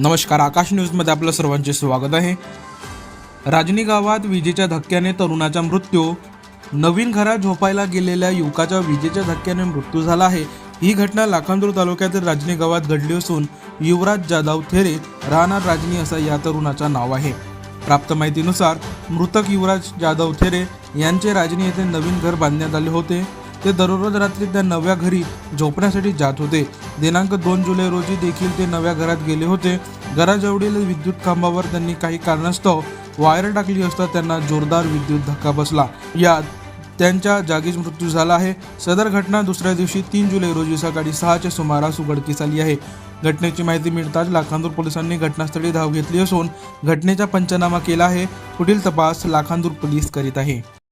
नमस्कार आकाश न्यूजमध्ये आपलं सर्वांचे स्वागत आहे. राजनी गावात विजेच्या धक्क्याने तरुणाचा मृत्यू. नवीन घरात झोपायला गेलेल्या युवकाचा विजेच्या धक्क्याने मृत्यू झाला आहे. ही घटना लाखांदूर तालुक्यातील राजनी गावात घडली असून युवराज जाधव थेरे राहणार राजनी असं या तरुणाचं नाव आहे. प्राप्त माहितीनुसार मृतक युवराज जाधव थेरे यांचे राजनी येथे नवीन घर बांधण्यात आले होते. ते दररोज रात्री त्या नव्या घरी झोपण्यासाठी जात होते. दिनांक दोन जुलै रोजी देखील ते नव्या घरात गेले होते. घराजवळील विद्युत खांबावर त्यांनी काही कारणास्तव वायर टाकली असता त्यांना जोरदार विद्युत धक्का बसला. यात त्यांच्या जागीच मृत्यू झाला आहे. सदर घटना दुसऱ्या दिवशी तीन जुलै रोजी सकाळी सहाच्या सुमारास उघडकीस आली आहे. घटनेची माहिती मिळताच लाखांदूर पोलिसांनी घटनास्थळी धाव घेतली असून घटनेचा पंचनामा केला आहे. पुढील तपास लाखांदूर पोलीस करीत आहे.